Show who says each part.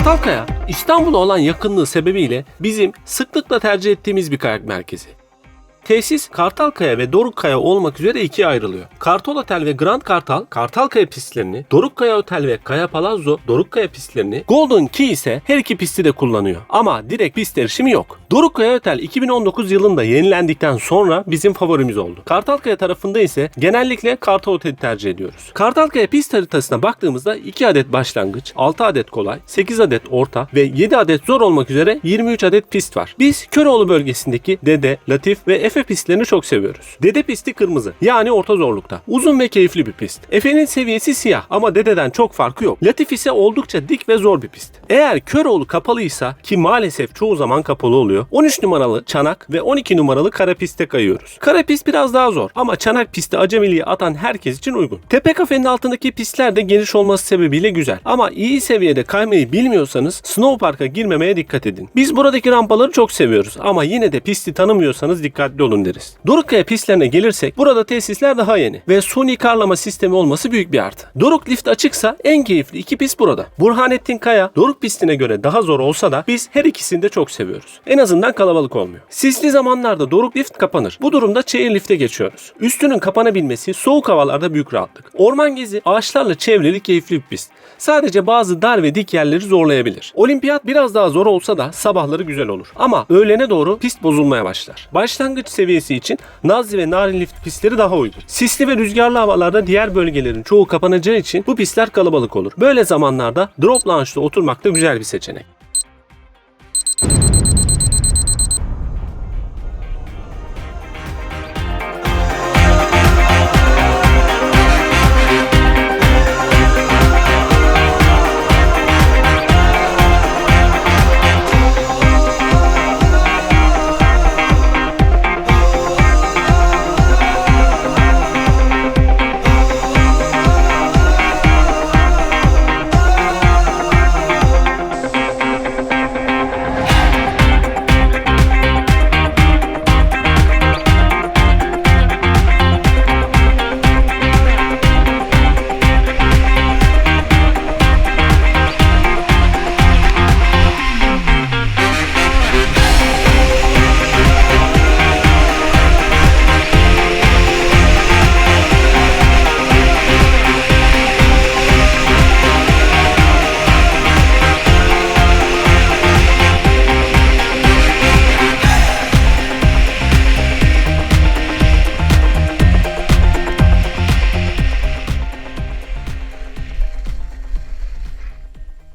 Speaker 1: Kartalkaya, İstanbul'a olan yakınlığı sebebiyle bizim sıklıkla tercih ettiğimiz bir kayak merkezi. Tesis Kartalkaya ve Dorukkaya olmak üzere ikiye ayrılıyor. Kartal Otel ve Grand Kartal, Kartalkaya pistlerini, Dorukkaya Otel ve Kaya Palazzo, Dorukkaya pistlerini, Golden Key ise her iki pisti de kullanıyor. Ama direkt pist erişimi yok. Dorukkaya Otel 2019 yılında yenilendikten sonra bizim favorimiz oldu. Kartalkaya tarafında ise genellikle Kartal Otel'i tercih ediyoruz. Kartalkaya pist haritasına baktığımızda 2 adet başlangıç, 6 adet kolay, 8 adet orta ve 7 adet zor olmak üzere 23 adet pist var. Biz Köroğlu bölgesindeki Dede, Latif ve Efe pistlerini çok seviyoruz. Dede pisti kırmızı yani orta zorlukta. Uzun ve keyifli bir pist. Efe'nin seviyesi siyah ama Dede'den çok farkı yok. Latif ise oldukça dik ve zor bir pist. Eğer Köroğlu kapalıysa ki maalesef çoğu zaman kapalı oluyor. 13 numaralı Çanak ve 12 numaralı Kara piste kayıyoruz. Kara pist biraz daha zor ama Çanak pisti acemiliği atan herkes için uygun. Tepe kafenin altındaki pistler de geniş olması sebebiyle güzel. Ama iyi seviyede kaymayı bilmiyorsanız Snow Park'a girmemeye dikkat edin. Biz buradaki rampaları çok seviyoruz ama yine de pisti tanımıyorsanız dikkatli olun deriz. Dorukkaya pistlerine gelirsek burada tesisler daha yeni ve suni karlama sistemi olması büyük bir artı. Doruk lift açıksa en keyifli iki pist burada. Burhanettin Kaya Doruk pistine göre daha zor olsa da biz her ikisini de çok seviyoruz. En azından kalabalık olmuyor. Sisli zamanlarda Doruk lift kapanır. Bu durumda Chair lifte geçiyoruz. Üstünün kapanabilmesi soğuk havalarda büyük rahatlık. Orman gezi ağaçlarla çevrili keyifli bir pist. Sadece bazı dar ve dik yerleri zorlayabilir. Olimpiyat biraz daha zor olsa da sabahları güzel olur. Ama öğlene doğru pist bozulmaya başlar. Başlangıç seviyesi için Nazlı ve Narin lift pistleri daha uygun. Sisli ve rüzgarlı havalarda diğer bölgelerin çoğu kapanacağı için bu pistler kalabalık olur. Böyle zamanlarda drop launch'ta oturmak da güzel bir seçenek.